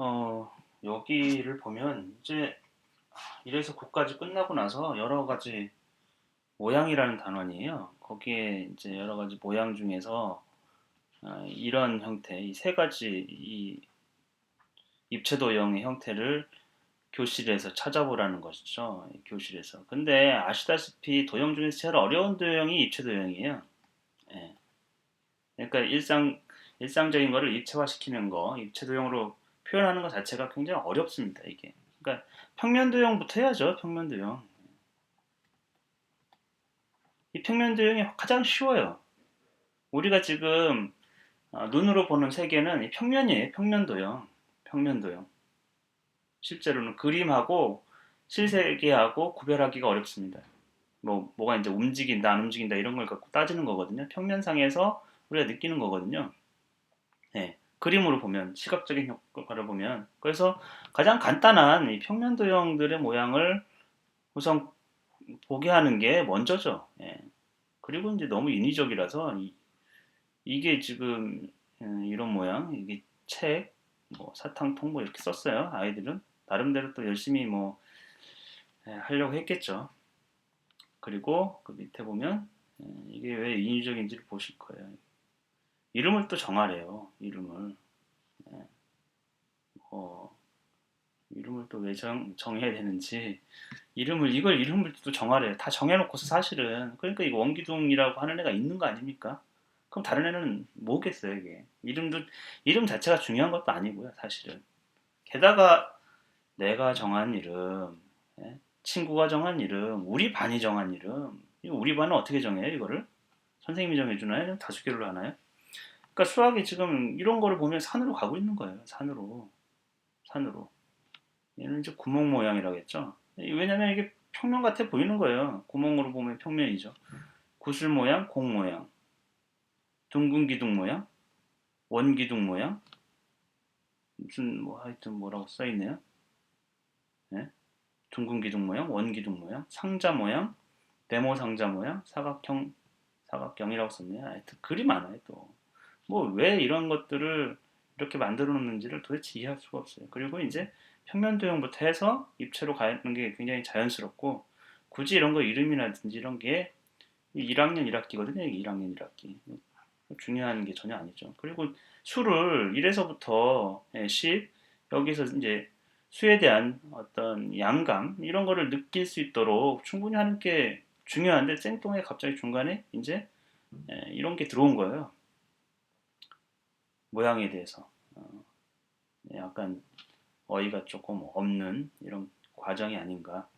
어, 여기를 보면 이제 이래서 국까지 끝나고 나서 여러 가지 모양이라는 단원이에요. 거기에 이제 여러 가지 모양 중에서 아, 이런 형태, 이 세 가지 이 입체도형의 형태를 교실에서 찾아보라는 것이죠. 이 교실에서. 근데 아시다시피 도형 중에서 제일 어려운 도형이 입체도형이에요. 예. 그러니까 일상 일상적인 거를 입체화시키는 거, 입체도형으로 표현하는 것 자체가 굉장히 어렵습니다. 이게. 그러니까 평면도형부터 해야죠. 평면도형. 이 평면도형이 가장 쉬워요. 우리가 지금 어, 눈으로 보는 세계는 이 평면이에요. 평면도형. 평면도형. 실제로는 그림하고 실세계하고 구별하기가 어렵습니다. 뭐 뭐가 이제 움직인다, 안 움직인다 이런 걸 갖고 따지는 거거든요. 평면상에서 우리가 느끼는 거거든요. 예, 그림으로 보면 시각적인 효과를 보면 그래서 가장 간단한 이 평면도형들의 모양을 우선 보게 하는 게 먼저죠. 예. 그리고 이제 너무 인위적이라서 이, 게 지금 음, 이런 모양, 이게 책, 뭐 사탕통 뭐 이렇게 썼어요. 아이들은 나름대로 또 열심히 뭐 예, 하려고 했겠죠. 그리고 그 밑에 보면 예, 이게 왜 인위적인지를 보실 거예요. 이름을 또 정하래요. 이름을. 예. 어, 이름을 또 왜 정해야 되는지 이름을 이걸 이름을 또 정하래요. 다 정해놓고서 사실은 그러니까 이거 원기둥이라고 하는 애가 있는 거 아닙니까? 그럼 다른 애는 뭐겠어요 이게 이름도 이름 자체가 중요한 것도 아니고요 사실은 게다가 내가 정한 이름 예? 친구가 정한 이름 우리 반이 정한 이름 우리 반은 어떻게 정해요 이거를 선생님이 정해주나요? 다수결로 하나요? 그러니까 수학이 지금 이런 거를 보면 산으로 가고 있는 거예요 산으로. 산으로. 얘는 이제 구멍 모양이라겠죠. 왜냐면 이게 평면 같아 보이는 거예요. 구멍으로 보면 평면이죠. 구슬 모양 공 모양. 둥근 기둥 모양, 원 기둥 모양, 무슨 뭐 하여튼 뭐라고 써 있네요. 네? 둥근 기둥 모양, 원 기둥 모양, 상자 모양, 네모 상자 모양, 사각형 사각형이라고 썼네요. 하여튼 글이 많아요 또. 뭐 왜 이런 것들을 이렇게 만들어 놓는지를 도대체 이해할 수가 없어요. 그리고 이제 평면도형부터 해서 입체로 가는 게 굉장히 자연스럽고 굳이 이런 거 이름이라든지 이런 게 1학년 1학기거든요. 1학년 1학기. 중요한 게 전혀 아니죠. 그리고 수를 1에서부터 10 여기서 이제 수에 대한 어떤 양감 이런 거를 느낄 수 있도록 충분히 하는 게 중요한데 쌩뚱에 갑자기 중간에 이제 예, 이런 게 들어온 거예요. 모양에 대해서 어, 약간 어이가 조금 없는 이런 과정이 아닌가